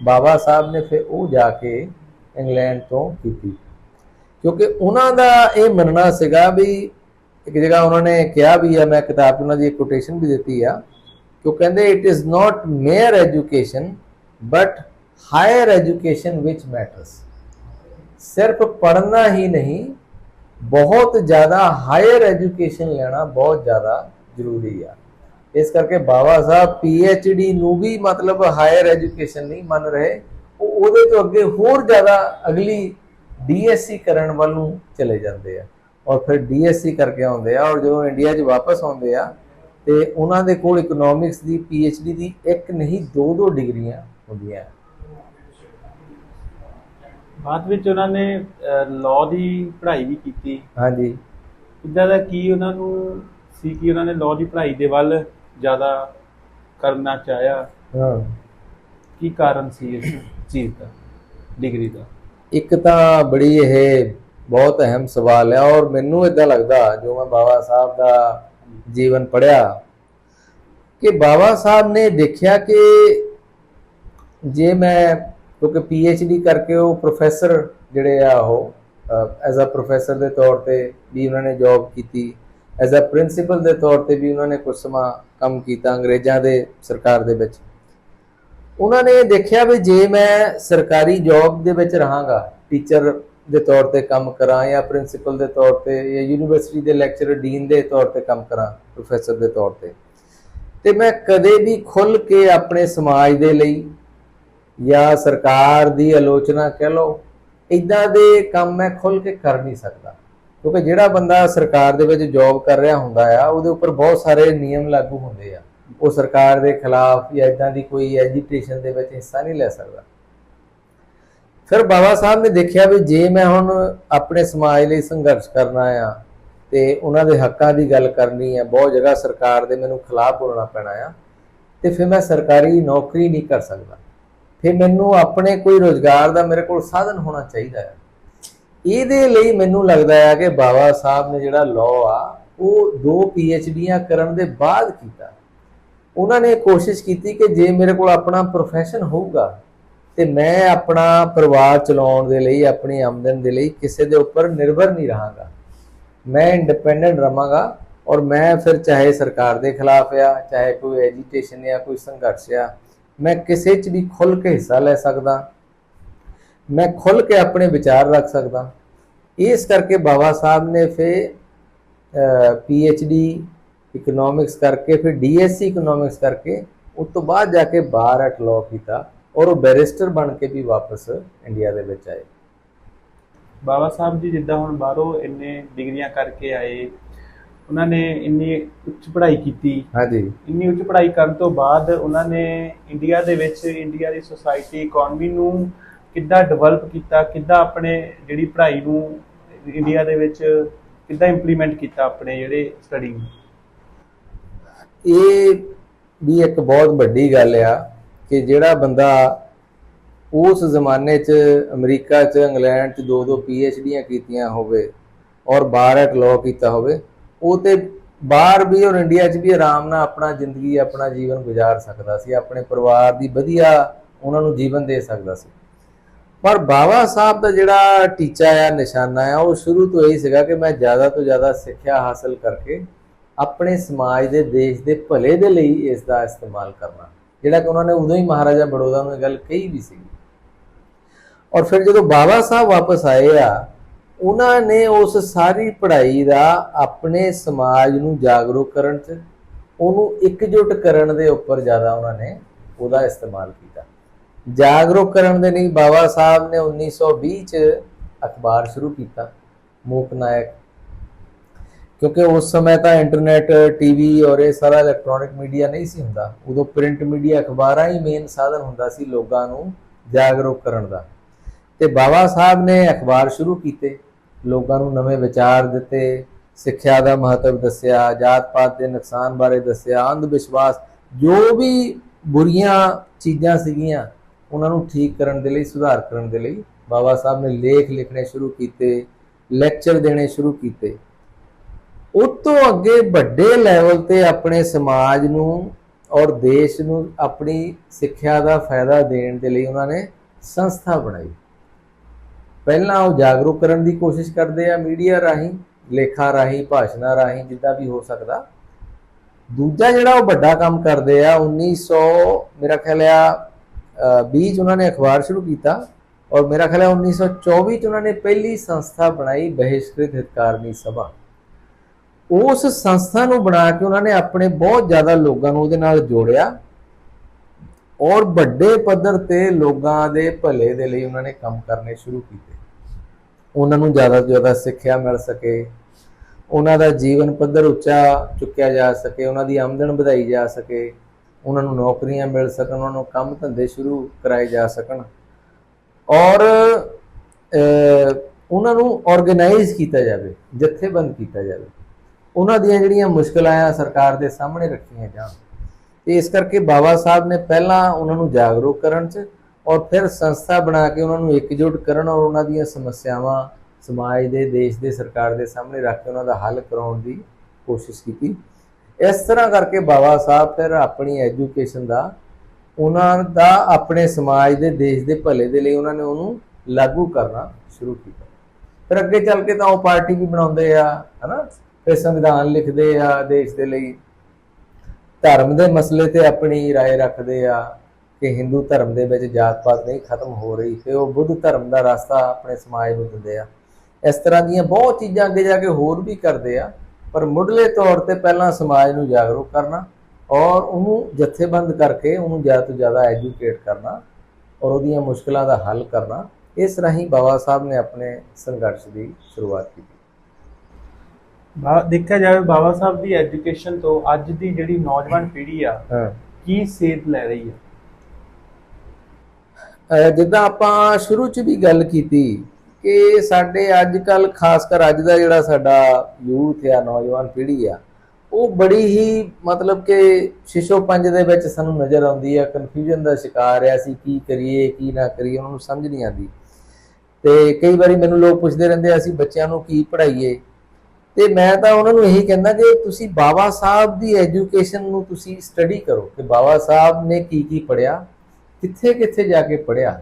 ਬਾਬਾ ਸਾਹਿਬ ਨੇ ਫਿਰ ਉਹ ਜਾ ਕੇ ਇੰਗਲੈਂਡ ਤੋਂ ਕੀਤੀ। ਕਿਉਂਕਿ ਉਹਨਾਂ ਦਾ ਇਹ ਮੰਨਣਾ ਸੀਗਾ ਵੀ ਇੱਕ ਜਗ੍ਹਾ ਉਹਨਾਂ ਨੇ ਕਿਹਾ ਵੀ ਆ, ਮੈਂ ਕਿਤਾਬ 'ਚ ਉਹਨਾਂ ਦੀ ਇੱਕ ਕੋਟੇਸ਼ਨ ਵੀ ਦਿੱਤੀ ਆ, ਕਿ ਉਹ ਕਹਿੰਦੇ it is not mere education but higher education which matters ਸਿਰਫ ਪੜ੍ਹਨਾ ਹੀ ਨਹੀਂ ਬਹੁਤ ਜ਼ਿਆਦਾ ਹਾਇਰ ਐਜੂਕੇਸ਼ਨ ਲੈਣਾ ਬਹੁਤ ਜ਼ਿਆਦਾ ਜ਼ਰੂਰੀ ਆ। ਇਸ ਕਰਕੇ ਬਾਬਾ ਸਾਹਿਬ ਡੀ ਨੂੰ ਵੀ ਮਤਲਬ ਹਾਇਰ ਐਜੂਕੇਸ਼ਨ ਨਹੀਂ ਮੰਨ ਰਹੇ, ਉਹ ਉਹਦੇ ਤੋਂ ਅੱਗੇ ਹੋਰ ਜ਼ਿਆਦਾ ਅਗਲੀ ਡੀਐਸਸੀ ਕਰਨ ਵੱਲ ਨੂੰ ਚਲੇ ਜਾਂਦੇ ਆ। ਔਰ ਫਿਰ ਡੀਐਸਸੀ ਕਰਕੇ ਆਉਂਦੇ ਆ, ਔਰ ਜਦੋਂ ਇੰਡੀਆ 'ਚ ਵਾਪਸ ਆਉਂਦੇ ਆ, ਤੇ ਉਹਨਾਂ ਦੇ ਕੋਲ ਇਕਨੋਮਿਕਸ ਦੀ ਡੀ ਦੀ ਇੱਕ ਨਹੀਂ ਦੋ ਦੋ ਡਿਗਰੀਆਂ ਹੁੰਦੀਆਂ। ਬਾਅਦ ਵਿੱਚ ਉਹਨਾਂ ਨੇ ਲਾਅ ਦੀ ਪੜ੍ਹਾਈ ਵੀ ਕੀਤੀ। ਹਾਂਜੀ। ਇਦਾਂ ਦਾ ਕੀ ਉਹਨਾਂ ਨੂੰ ਸੀ ਕਿ ਉਹਨਾਂ ਨੇ ਲਾਅ ਦੀ ਪੜ੍ਹਾਈ ਦੇ ਵੱਲ ਜ਼ਿਆਦਾ ਕਰਨਾ ਚਾਹਿਆ? ਹਾਂ। ਕੀ ਕਾਰਨ ਸੀ ਇਸ ਚੀਜ਼ ਦਾ ਡਿਗਰੀ ਦਾ? ਇੱਕ ਤਾਂ ਬੜੀ ਇਹ ਬਹੁਤ ਅਹਿਮ ਸਵਾਲ ਹੈ ਔਰ ਮੈਨੂੰ ਇਦਾਂ ਲੱਗਦਾ ਜੋ ਮੈਂ ਬਾਬਾ ਸਾਹਿਬ ਦਾ ਜੀਵਨ ਪੜਿਆ ਕਿ ਬਾਬਾ ਸਾਹਿਬ ਨੇ ਦੇਖਿਆ ਕਿ ਜੇ ਮੈਂ ਕਿਉਂਕਿ ਪੀ ਐਚ ਡੀ ਕਰਕੇ ਉਹ ਪ੍ਰੋਫੈਸਰ ਜਿਹੜੇ ਆ ਉਹ ਐਜ਼ ਅ ਪ੍ਰੋਫੈਸਰ ਦੇ ਤੌਰ ਤੇ ਵੀ ਉਹਨਾਂ ਨੇ ਜੌਬ ਕੀਤੀ ਐਜ਼ ਅ ਪ੍ਰਿੰਸੀਪਲ ਦੇ ਤੌਰ ਤੇ ਵੀ ਉਹਨਾਂ ਨੇ ਕੁਝ ਸਮਾਂ ਕੰਮ ਕੀਤਾ ਅੰਗਰੇਜ਼ਾਂ ਦੇ ਸਰਕਾਰ ਦੇ ਵਿੱਚ। ਉਹਨਾਂ ਨੇ ਦੇਖਿਆ ਵੀ ਜੇ ਮੈਂ ਸਰਕਾਰੀ ਜੌਬ ਦੇ ਵਿੱਚ ਰਹਾਂਗਾ ਟੀਚਰ ਦੇ ਤੌਰ ਤੇ ਕੰਮ ਕਰਾਂ ਜਾਂ ਪ੍ਰਿੰਸੀਪਲ ਦੇ ਤੌਰ ਤੇ ਜਾਂ ਯੂਨੀਵਰਸਿਟੀ ਦੇ ਲੈਕਚਰਰ ਡੀਨ ਦੇ ਤੌਰ ਤੇ ਕੰਮ ਕਰਾਂ ਪ੍ਰੋਫੈਸਰ ਦੇ ਤੌਰ ਤੇ ਤੇ ਮੈਂ ਕਦੇ ਵੀ ਖੁੱਲ ਕੇ ਆਪਣੇ ਸਮਾਜ ਦੇ ਲਈ ਜਾਂ ਸਰਕਾਰ ਦੀ ਆਲੋਚਨਾ ਕਹਿ ਲਓ ਇਦਾਂ ਦੇ ਕੰਮ ਮੈਂ ਖੁੱਲ ਕੇ ਕਰ ਨਹੀਂ ਸਕਦਾ। ਕਿਉਂਕਿ ਜਿਹੜਾ ਬੰਦਾ ਸਰਕਾਰ ਦੇ ਵਿੱਚ ਜੌਬ ਕਰ ਰਿਹਾ ਹੁੰਦਾ ਆ, ਉਹਦੇ ਉੱਪਰ ਬਹੁਤ ਸਾਰੇ ਨਿਯਮ ਲਾਗੂ ਹੁੰਦੇ ਆ। ਉਹ ਸਰਕਾਰ ਦੇ ਖਿਲਾਫ ਜਾਂ ਇਦਾਂ ਦੀ ਕੋਈ ਐਜੀਟੇਸ਼ਨ ਦੇ ਵਿੱਚ ਹਿੱਸਾ ਨਹੀਂ ਲੈ ਸਕਦਾ। ਫਿਰ ਬਾਬਾ ਸਾਹਿਬ ਨੇ ਦੇਖਿਆ ਵੀ ਜੇ ਮੈਂ ਹੁਣ ਆਪਣੇ ਸਮਾਜ ਲਈ ਸੰਘਰਸ਼ ਕਰਨਾ ਆ ਤੇ ਉਹਨਾਂ ਦੇ ਹੱਕਾਂ ਦੀ ਗੱਲ ਕਰਨੀ ਆ, ਬਹੁਤ ਜਗ੍ਹਾ ਸਰਕਾਰ ਦੇ ਮੈਨੂੰ ਖਿਲਾਫ ਬੋਲਣਾ ਪੈਣਾ ਆ, ਤੇ ਫਿਰ ਮੈਂ ਸਰਕਾਰੀ ਨੌਕਰੀ ਨਹੀਂ ਕਰ ਸਕਦਾ। ਫਿਰ ਮੈਨੂੰ ਆਪਣੇ ਕੋਈ ਰੋਜ਼ਗਾਰ ਦਾ ਮੇਰੇ ਕੋਲ ਸਾਧਨ ਹੋਣਾ ਚਾਹੀਦਾ ਹੈ। ਇਹਦੇ ਲਈ ਮੈਨੂੰ ਲੱਗਦਾ ਹੈ ਕਿ ਬਾਬਾ ਸਾਹਿਬ ਨੇ ਜਿਹੜਾ ਲਾਅ ਆ, ਉਹ ਦੋ ਪੀਐਚਡੀਆਂ ਕਰਨ ਦੇ ਬਾਅਦ ਕੀਤਾ। ਉਹਨਾਂ ਨੇ ਕੋਸ਼ਿਸ਼ ਕੀਤੀ ਕਿ ਜੇ ਮੇਰੇ ਕੋਲ ਆਪਣਾ ਪ੍ਰੋਫੈਸ਼ਨ ਹੋਊਗਾ, ਤੇ ਮੈਂ ਆਪਣਾ ਪਰਿਵਾਰ ਚਲਾਉਣ ਦੇ ਲਈ, ਆਪਣੀ ਆਮਦਨ ਦੇ ਲਈ ਕਿਸੇ ਦੇ ਉੱਪਰ ਨਿਰਭਰ ਨਹੀਂ ਰਹਾਂਗਾ। ਮੈਂ ਇੰਡੀਪੈਂਡੈਂਟ ਰਵਾਂਗਾ ਔਰ ਮੈਂ ਫਿਰ ਚਾਹੇ ਸਰਕਾਰ ਦੇ ਖਿਲਾਫ ਆ, ਚਾਹੇ ਕੋਈ ਐਜੀਟੇਸ਼ਨ ਆ, ਕੋਈ ਸੰਘਰਸ਼ ਆ ਮੈਂ ਕਿਸੇ 'ਚ ਵੀ ਖੁੱਲ ਕੇ ਹਿੱਸਾ ਲੈ ਸਕਦਾ? ਮੈਂ ਖੁੱਲ ਕੇ ਆਪਣੇ ਵਿਚਾਰ ਰੱਖ ਸਕਦਾ? ਇਸ ਕਰਕੇ ਬਾਬਾ ਸਾਹਿਬ ਨੇ ਫਿਰ ਡੀ ਇਕਨੋਮਿਕਸ ਕਰਕੇ, ਫਿਰ ਡੀਐਸਸੀ ਇਕਨੋਮਿਕਸ ਕਰਕੇ, ਉਸ ਤੋਂ ਬਾਅਦ ਜਾ ਕੇ ਬਾਹਰ ਐਟ ਲਾਅ ਕੀਤਾ ਔਰ ਉਹ ਬੈਰਿਸਟਰ ਬਣ ਕੇ ਵੀ ਵਾਪਸ ਇੰਡੀਆ ਦੇ ਵਿੱਚ ਆਏ। ਬਾਬਾ ਸਾਹਿਬ ਜੀ, ਜਿੱਦਾਂ ਹੁਣ ਬਾਹਰੋਂ ਇੰਨੇ ਡਿਗਰੀਆਂ ਕਰਕੇ ਆਏ ਉਹਨਾਂ ਨੇ ਇੰਨੀ ਉੱਚ ਪੜ੍ਹਾਈ ਕੀਤੀ। ਹਾਂਜੀ। ਇੰਨੀ ਉੱਚ ਪੜ੍ਹਾਈ ਕਰਨ ਤੋਂ ਬਾਅਦ ਉਹਨਾਂ ਨੇ ਇੰਡੀਆ ਦੇ ਵਿੱਚ ਇੰਡੀਆ ਦੀ ਸੋਸਾਇਟੀ ਇਕਨੋਮੀ ਨੂੰ ਕਿੱਦਾਂ ਡਿਵੈਲਪ ਕੀਤਾ ਕਿੱਦਾਂ ਆਪਣੇ ਜਿਹੜੀ ਪੜ੍ਹਾਈ ਨੂੰ ਇੰਡੀਆ ਦੇ ਵਿੱਚ ਕਿੱਦਾਂ ਇੰਪਲੀਮੈਂਟ ਕੀਤਾ ਆਪਣੇ ਜਿਹੜੇ ਸਟੱਡੀ ਨੂੰ? ਇਹ ਵੀ ਇੱਕ ਬਹੁਤ ਵੱਡੀ ਗੱਲ ਆ ਕਿ ਜਿਹੜਾ ਬੰਦਾ ਉਸ ਜ਼ਮਾਨੇ 'ਚ ਅਮਰੀਕਾ 'ਚ ਇੰਗਲੈਂਡ 'ਚ ਦੋ ਦੋ ਪੀਐਚਡੀਆਂ ਕੀਤੀਆਂ ਹੋਵੇ ਔਰ ਬਾਹਰ ਐਟ ਲਾਅ ਕੀਤਾ ਹੋਵੇ ਉਹ ਤੇ ਬਾਹਰ ਵੀ ਔਰ ਇੰਡੀਆ 'ਚ ਵੀ ਆਰਾਮ ਨਾਲ ਆਪਣਾ ਜ਼ਿੰਦਗੀ, ਆਪਣਾ ਜੀਵਨ ਗੁਜ਼ਾਰ ਸਕਦਾ ਸੀ, ਆਪਣੇ ਪਰਿਵਾਰ ਦੀ ਵਧੀਆ ਉਹਨਾਂ ਨੂੰ ਜੀਵਨ ਦੇ ਸਕਦਾ ਸੀ। ਪਰ ਬਾਬਾ ਸਾਹਿਬ ਦਾ ਜਿਹੜਾ ਟੀਚਾ ਆ, ਨਿਸ਼ਾਨਾ ਆ, ਉਹ ਸ਼ੁਰੂ ਤੋਂ ਇਹੀ ਸੀਗਾ ਕਿ ਮੈਂ ਜ਼ਿਆਦਾ ਤੋਂ ਜ਼ਿਆਦਾ ਸਿੱਖਿਆ ਹਾਸਲ ਕਰਕੇ ਆਪਣੇ ਸਮਾਜ ਦੇ, ਦੇਸ਼ ਦੇ ਭਲੇ ਦੇ ਲਈ ਇਸ ਦਾ ਇਸਤੇਮਾਲ ਕਰਨਾ। ਜਿਹੜਾ ਕਿ ਉਹਨਾਂ ਨੇ ਉਦੋਂ ਹੀ ਮਹਾਰਾਜਾ ਬੜੋਦਾ ਨੂੰ ਇਹ ਗੱਲ ਕਹੀ ਵੀ ਸੀ। ਔਰ ਫਿਰ ਜਦੋਂ ਬਾਬਾ ਸਾਹਿਬ ਵਾਪਸ ਆਏ ਆ ਉਹਨਾਂ ਨੇ ਉਸ ਸਾਰੀ ਪੜ੍ਹਾਈ ਦਾ ਆਪਣੇ ਸਮਾਜ ਨੂੰ ਜਾਗਰੂਕ ਕਰਨ ਚ, ਉਹਨੂੰ ਇਕਜੁੱਟ ਕਰਨ ਦੇ ਉੱਪਰ ਜ਼ਿਆਦਾ ਉਹਨਾਂ ਨੇ ਉਹਦਾ ਇਸਤੇਮਾਲ ਕੀਤਾ। ਜਾਗਰੂਕ ਕਰਨ ਦੇ ਲਈ ਬਾਬਾ ਸਾਹਿਬ ਨੇ 1920 ਚ ਅਖਬਾਰ ਸ਼ੁਰੂ ਕੀਤਾ, ਮੂਕ ਨਾਇਕ। ਕਿਉਂਕਿ ਉਸ ਸਮੇਂ ਤਾਂ ਇੰਟਰਨੈਟ, ਟੀਵੀ ਔਰ ਇਹ ਸਾਰਾ ਇਲੈਕਟ੍ਰੋਨਿਕ ਮੀਡੀਆ ਨਹੀਂ ਸੀ ਹੁੰਦਾ। ਉਦੋਂ ਪ੍ਰਿੰਟ ਮੀਡੀਆ ਅਖਬਾਰਾਂ ਹੀ ਮੇਨ ਸਾਧਨ ਹੁੰਦਾ ਸੀ ਲੋਕਾਂ ਨੂੰ ਜਾਗਰੂਕ ਕਰਨ ਦਾ। ਤੇ ਬਾਬਾ ਸਾਹਿਬ ਨੇ ਅਖਬਾਰ ਸ਼ੁਰੂ ਕੀਤੇ। ਲੋਕਾਂ ਨੂੰ ਨਵੇਂ ਵਿਚਾਰ ਦਿੱਤੇ, ਸਿੱਖਿਆ ਦਾ ਮਹੱਤਵ ਦੱਸਿਆ ਜਾਤ ਪਾਤ ਦੇ ਨੁਕਸਾਨ ਬਾਰੇ ਦੱਸਿਆ, ਅੰਧ ਵਿਸ਼ਵਾਸ, ਜੋ ਵੀ ਬੁਰੀਆਂ ਚੀਜ਼ਾਂ ਸੀਗੀਆਂ, ਉਹਨਾਂ ਨੂੰ ਠੀਕ ਕਰਨ ਦੇ ਲਈ, ਸੁਧਾਰ ਕਰਨ ਦੇ ਲਈ ਬਾਬਾ ਸਾਹਿਬ ਨੇ ਲੇਖ ਲਿਖਣੇ ਸ਼ੁਰੂ ਕੀਤੇ, ਲੈਕਚਰ ਦੇਣੇ ਸ਼ੁਰੂ ਕੀਤੇ। ਉਸ ਤੋਂ ਅੱਗੇ ਵੱਡੇ ਲੈਵਲ ਤੇ ਆਪਣੇ ਸਮਾਜ ਨੂੰ ਔਰ ਦੇਸ਼ ਨੂੰ ਆਪਣੀ ਸਿੱਖਿਆ ਦਾ ਫਾਇਦਾ ਦੇਣ ਦੇ ਲਈ ਉਹਨਾਂ ਨੇ ਸੰਸਥਾ ਬਣਾਈ। ਪਹਿਲਾਂ ਉਹ ਜਾਗਰੂਕ ਕਰਨ ਦੀ ਕੋਸ਼ਿਸ਼ ਕਰਦੇ ਆ ਮੀਡੀਆ ਰਾਹੀਂ, ਲੇਖਾਂ ਰਾਹੀਂ, ਭਾਸ਼ਣਾਂ ਰਾਹੀਂ, ਜਿੱਦਾਂ ਵੀ ਹੋ ਸਕਦਾ। ਦੂਜਾ ਜਿਹੜਾ ਉਹ ਵੱਡਾ ਕੰਮ ਕਰਦੇ ਆ 1900 ਮੇਰਾ ਖਿਆਲ ਆ 20 ਚ ਉਹਨਾਂ ਨੇ ਅਖਬਾਰ ਸ਼ੁਰੂ ਕੀਤਾ ਔਰ ਮੇਰਾ ਖਿਆਲ ਹੈ 1924 ਚ ਉਹਨਾਂ ਨੇ ਪਹਿਲੀ ਸੰਸਥਾ ਬਣਾਈ ਬਹਿਸ਼ਕ੍ਰਿਤ ਹਿਤਕਾਰਨੀ ਸਭਾ। ਉਸ ਸੰਸਥਾ ਨੂੰ ਬਣਾ ਕੇ ਉਹਨਾਂ ਨੇ ਆਪਣੇ ਬਹੁਤ ਜ਼ਿਆਦਾ ਲੋਕਾਂ ਨੂੰ ਉਹਦੇ ਨਾਲ ਜੋੜਿਆ। ਔਰ ਵੱਡੇ ਪੱਧਰ ਤੇ ਲੋਕਾਂ ਦੇ ਭਲੇ ਦੇ ਲਈ ਉਹਨਾਂ ਨੇ ਕੰਮ ਕਰਨੇ ਸ਼ੁਰੂ ਕੀਤੇ। ਉਹਨਾਂ ਨੂੰ ਜ਼ਿਆਦਾ ਤੋਂ ਜ਼ਿਆਦਾ ਸਿੱਖਿਆ ਮਿਲ ਸਕੇ। ਉਹਨਾਂ ਦਾ ਜੀਵਨ ਪੱਧਰ ਉੱਚਾ ਚੁੱਕਿਆ ਜਾ ਸਕੇ ਉਹਨਾਂ ਦੀ ਆਮਦਨ ਵਧਾਈ ਜਾ ਸਕੇ। ਉਹਨਾਂ ਨੂੰ ਨੌਕਰੀਆਂ ਮਿਲ ਸਕਣ ਉਹਨਾਂ ਨੂੰ ਕੰਮ ਧੰਦੇ ਸ਼ੁਰੂ ਕਰਾਏ ਜਾ ਸਕਣ। ਔਰ ਅਹ, ਉਹਨਾਂ ਨੂੰ ਆਰਗੇਨਾਈਜ਼ ਕੀਤਾ ਜਾਵੇ ਜਥੇਬੰਦ ਕੀਤਾ ਜਾਵੇ। ਉਹਨਾਂ ਦੀਆਂ ਜਿਹੜੀਆਂ ਮੁਸ਼ਕਲਾਂ ਆ ਸਰਕਾਰ ਦੇ ਸਾਹਮਣੇ ਰੱਖੀਆਂ ਜਾਣ। ਤੇ ਇਸ ਕਰਕੇ ਬਾਬਾ ਸਾਹਿਬ ਨੇ ਪਹਿਲਾਂ ਉਹਨਾਂ ਨੂੰ ਜਾਗਰੂਕ ਕਰਨ ਚ ਔਰ ਫਿਰ ਸੰਸਥਾ ਬਣਾ ਕੇ ਉਹਨਾਂ ਨੂੰ ਇਕਜੁੱਟ ਕਰਨ ਔਰ ਉਹਨਾਂ ਦੀਆਂ ਸਮੱਸਿਆਵਾਂ ਸਮਾਜ ਦੇ, ਦੇਸ਼ ਦੇ, ਸਰਕਾਰ ਦੇ ਸਾਹਮਣੇ ਰੱਖ ਕੇ ਉਹਨਾਂ ਦਾ ਹੱਲ ਕਰਾਉਣ ਦੀ ਕੋਸ਼ਿਸ਼ ਕੀਤੀ। ਇਸ ਤਰ੍ਹਾਂ ਕਰਕੇ ਬਾਬਾ ਸਾਹਿਬ ਫਿਰ ਆਪਣੀ ਐਜੂਕੇਸ਼ਨ ਦਾ, ਉਹਨਾਂ ਦਾ ਆਪਣੇ ਸਮਾਜ ਦੇ, ਦੇਸ਼ ਦੇ ਭਲੇ ਦੇ ਲਈ ਉਹਨਾਂ ਨੇ ਉਹਨੂੰ ਲਾਗੂ ਕਰਨਾ ਸ਼ੁਰੂ ਕੀਤਾ। ਫਿਰ ਅੱਗੇ ਚੱਲ ਕੇ ਤਾਂ ਉਹ ਪਾਰਟੀ ਵੀ ਬਣਾਉਂਦੇ ਆ, ਹਨਾ? ਫਿਰ ਸੰਵਿਧਾਨ ਲਿਖਦੇ ਆ ਦੇਸ਼ ਦੇ ਲਈ। ਧਰਮ ਦੇ ਮਸਲੇ ਤੇ ਆਪਣੀ رائے ਰੱਖਦੇ ਆ ਕਿ ਹਿੰਦੂ ਧਰਮ ਦੇ ਵਿੱਚ ਜਾਤ ਪਾਤ ਨਹੀਂ ਖਤਮ ਹੋ ਰਹੀ ਤੇ ਉਹ ਬੁੱਧ ਧਰਮ ਦਾ ਰਸਤਾ ਆਪਣੇ ਸਮਾਜ ਨੂੰ ਦਿੰਦੇ ਆ ਇਸ ਤਰ੍ਹਾਂ ਦੀਆਂ ਬਹੁਤ ਚੀਜ਼ਾਂ ਅੱਗੇ ਜਾ ਕੇ ਹੋਰ ਵੀ ਕਰਦੇ ਆ ਪਰ ਮੁੱਢਲੇ ਤੌਰ ਤੇ ਪਹਿਲਾਂ ਸਮਾਜ ਨੂੰ ਜਾਗਰੂਕ ਕਰਨਾ ਔਰ ਉਹਨੂੰ ਜਥੇਬੰਦ ਕਰਕੇ ਉਹਨੂੰ ਜ਼ਿਆਦਾ ਤੋਂ ਜ਼ਿਆਦਾ ਐਜੂਕੇਟ ਕਰਨਾ ਔਰ ਉਹਦੀਆਂ ਮੁਸ਼ਕਲਾਂ ਦਾ ਹੱਲ ਕਰਨਾ ਇਸ ਰਾਹੀਂ ਬਾਬਾ ਸਾਹਿਬ ਨੇ ਆਪਣੇ ਸੰਘਰਸ਼ ਦੀ ਸ਼ੁਰੂਆਤ ਕੀਤੀ ਬਾ- ਦੇਖਿਆ ਜਾਵੇ ਬਾਬਾ ਸਾਹਿਬ ਦੀ ਐਜੂਕੇਸ਼ਨ ਤੋਂ ਅੱਜ ਦੀ ਜਿਹੜੀ ਨੌਜਵਾਨ ਪੀੜ੍ਹੀ ਆ ਕੀ ਸੇਧ ਲੈ ਰਹੀ ਅਹ ਜਿੱਦਾਂ ਆਪਾਂ ਸ਼ੁਰੂ ਚ ਵੀ ਗੱਲ ਕੀਤੀ ਕਿ ਸਾਡੇ ਅੱਜ ਕੱਲ ਖਾਸ ਕਰ ਅੱਜ ਦਾ ਜਿਹੜਾ ਸਾਡਾ ਯੂਥ ਆ ਨੌਜਵਾਨ ਪੀੜ੍ਹੀ ਆ ਉਹ ਬੜੀ ਹੀ ਮਤਲਬ ਕਿ ਸ਼ਿਸ਼ੋ ਪੰਜ ਦੇ ਵਿੱਚ ਸਾਨੂੰ ਨਜ਼ਰ ਆਉਂਦੀ ਆ ਕਨਫਿਊਜ਼ਨ ਦਾ ਸ਼ਿਕਾਰ ਆ ਅਸੀਂ ਕੀ ਕਰੀਏ ਕੀ ਨਾ ਕਰੀਏ ਉਹਨਾਂ ਨੂੰ ਸਮਝ ਨਹੀਂ ਆਉਂਦੀ। ਤੇ ਕਈ ਵਾਰੀ ਮੈਨੂੰ ਲੋਕ ਪੁੱਛਦੇ ਰਹਿੰਦੇ ਆ, ਅਸੀਂ ਬੱਚਿਆਂ ਨੂੰ ਕੀ ਪੜ੍ਹਾਈਏ? ਤੇ ਮੈਂ ਤਾਂ ਉਹਨਾਂ ਨੂੰ ਇਹੀ ਕਹਿੰਦਾ ਕਿ ਤੁਸੀਂ ਬਾਬਾ ਸਾਹਿਬ ਦੀ ਐਜੂਕੇਸ਼ਨ ਨੂੰ ਤੁਸੀਂ ਸਟੱਡੀ ਕਰੋ ਕਿ ਬਾਬਾ ਸਾਹਿਬ ਨੇ ਕੀ ਕੀ ਪੜ੍ਹਿਆ ਕਿੱਥੇ ਕਿੱਥੇ ਜਾ ਕੇ ਪੜ੍ਹਿਆ।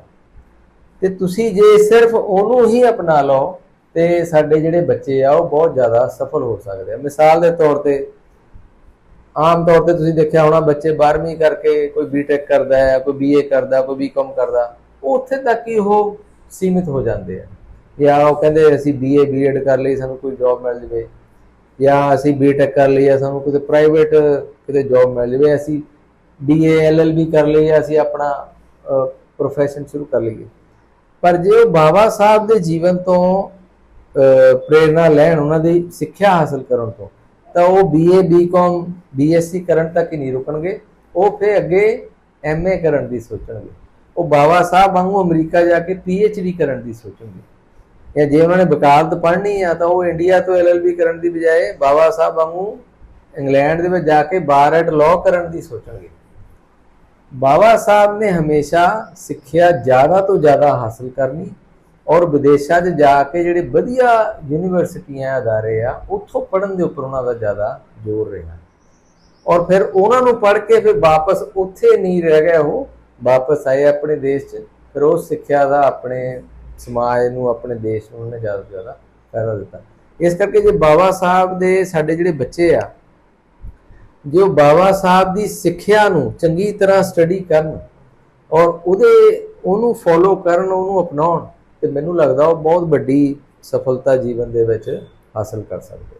ਤੇ ਤੁਸੀਂ ਜੇ ਸਿਰਫ ਉਹਨੂੰ ਹੀ ਅਪਣਾ ਲਓ, ਤੇ ਸਾਡੇ ਜਿਹੜੇ ਬੱਚੇ ਆ, ਉਹ ਬਹੁਤ ਜ਼ਿਆਦਾ ਸਫਲ ਹੋ ਸਕਦੇ ਆ। ਮਿਸਾਲ ਦੇ ਤੌਰ ਤੇ, ਆਮ ਤੌਰ ਤੇ ਤੁਸੀਂ ਦੇਖਿਆ ਹੋਣਾ, ਬੱਚੇ 12ਵੀਂ ਕਰਕੇ ਕੋਈ ਬੀਟੈਕ ਕਰਦਾ ਹੈ, ਕੋਈ ਬੀਏ ਕਰਦਾ, ਕੋਈ ਬੀਕਾਮ ਕਰਦਾ, ਉਹ ਉੱਥੇ ਤੱਕ ਹੀ ਉਹ ਸੀਮਿਤ ਹੋ ਜਾਂਦੇ ਆ। ਜਾਂ ਉਹ ਕਹਿੰਦੇ ਅਸੀਂ ਬੀਏ ਬੀਐਡ ਕਰ ਲਈ ਸਾਨੂੰ ਕੋਈ ਜੌਬ ਮਿਲ ਜਵੇ। ਜਾਂ ਅਸੀਂ ਬੀਟੈਕ ਕਰ ਲਈ ਆ ਸਾਨੂੰ ਕਿਤੇ ਪ੍ਰਾਈਵੇਟ ਕਿਤੇ ਜੌਬ ਮਿਲ ਜਵੇ। ਅਸੀਂ ਬੀਏ ਐਲਐਲਬੀ ਕਰ ਲਈ ਆ ਅਸੀਂ ਆਪਣਾ ਪ੍ਰੋਫੈਸ਼ਨ ਸ਼ੁਰੂ ਕਰ ਲਈਏ। ਪਰ ਜੇ ਉਹ ਬਾਬਾ ਸਾਹਿਬ ਦੇ ਜੀਵਨ ਤੋਂ ਅਹ, ਪ੍ਰੇਰਣਾ ਲੈਣ ਉਹਨਾਂ ਦੀ ਸਿੱਖਿਆ ਹਾਸਲ ਕਰਨ ਤੋਂ ਤਾਂ ਉਹ ਬੀਏ ਬੀਕਾਮ ਬੀਐਸਸੀ ਕਰਨ ਤੱਕ ਹੀ ਨਹੀਂ ਰੁਕਣਗੇ। ਉਹ ਫਿਰ ਅੱਗੇ ਐਮਏ ਕਰਨ ਦੀ ਸੋਚਣਗੇ। ਉਹ ਬਾਬਾ ਸਾਹਿਬ ਵਾਂਗੂ ਅਮਰੀਕਾ ਜਾ ਕੇ ਪੀਐਚਡੀ ਕਰਨ ਦੀ ਸੋਚਣਗੇ। ਜਾਂ ਜੇ ਉਹਨਾਂ ਨੇ ਵਕਾਲਤ ਪੜ੍ਹਨੀ ਆ ਤਾਂ ਉਹ ਇੰਡੀਆ ਤੋਂ ਐਲਐਲਬੀ ਕਰਨ ਦੀ ਬਜਾਏ ਬਾਬਾ ਸਾਹਿਬ ਵਾਂਗੂ ਇੰਗਲੈਂਡ ਦੇ ਵਿੱਚ ਜਾ ਕੇ ਬਾਰ ਲਾਅ ਕਰਨ ਦੀ ਸੋਚਣਗੇ। ਬਾਬਾ ਸਾਹਿਬ ਨੇ ਹਮੇਸ਼ਾ ਸਿੱਖਿਆ ਜ਼ਿਆਦਾ ਤੋਂ ਜ਼ਿਆਦਾ ਹਾਸਲ ਕਰਨੀ ਔਰ ਵਿਦੇਸ਼ਾਂ 'ਚ ਜਾ ਕੇ ਜਿਹੜੇ ਵਧੀਆ ਯੂਨੀਵਰਸਿਟੀਆਂ ਅਦਾਰੇ ਆ, ਉੱਥੋਂ ਪੜ੍ਹਨ ਦੇ ਉੱਪਰ ਉਹਨਾਂ ਦਾ ਜ਼ਿਆਦਾ ਜ਼ੋਰ ਰਿਹਾ। ਔਰ ਫਿਰ ਉਹਨਾਂ ਨੂੰ ਪੜ੍ਹ ਕੇ ਫਿਰ ਵਾਪਸ ਉੱਥੇ ਨਹੀਂ ਰਹਿ ਗਏ ਉਹ, ਵਾਪਸ ਆਏ ਆਪਣੇ ਦੇਸ਼ 'ਚ। ਫਿਰ ਉਹ ਸਿੱਖਿਆ ਦਾ ਆਪਣੇ ਸਮਾਜ ਨੂੰ, ਆਪਣੇ ਦੇਸ਼ ਨੂੰ ਉਹਨੇ ਜ਼ਿਆਦਾ ਤੋਂ ਜ਼ਿਆਦਾ ਫਾਇਦਾ ਦਿੱਤਾ। ਇਸ ਕਰਕੇ ਜੇ ਬਾਬਾ ਸਾਹਿਬ ਦੇ ਸਾਡੇ ਜਿਹੜੇ ਬੱਚੇ ਆ, ਜੋ ਬਾਬਾ ਸਾਹਿਬ ਦੀ ਸਿੱਖਿਆ ਨੂੰ ਚੰਗੀ ਤਰ੍ਹਾਂ ਸਟੱਡੀ ਕਰਨ ਔਰ ਉਹਦੇ, ਉਹਨੂੰ ਫੋਲੋ ਕਰਨ, ਉਹਨੂੰ ਅਪਣਾਉਣ, ਤੇ ਮੈਨੂੰ ਲੱਗਦਾ ਉਹ ਬਹੁਤ ਵੱਡੀ ਸਫਲਤਾ ਜੀਵਨ ਦੇ ਵਿੱਚ ਹਾਸਲ ਕਰ ਸਕਦੇ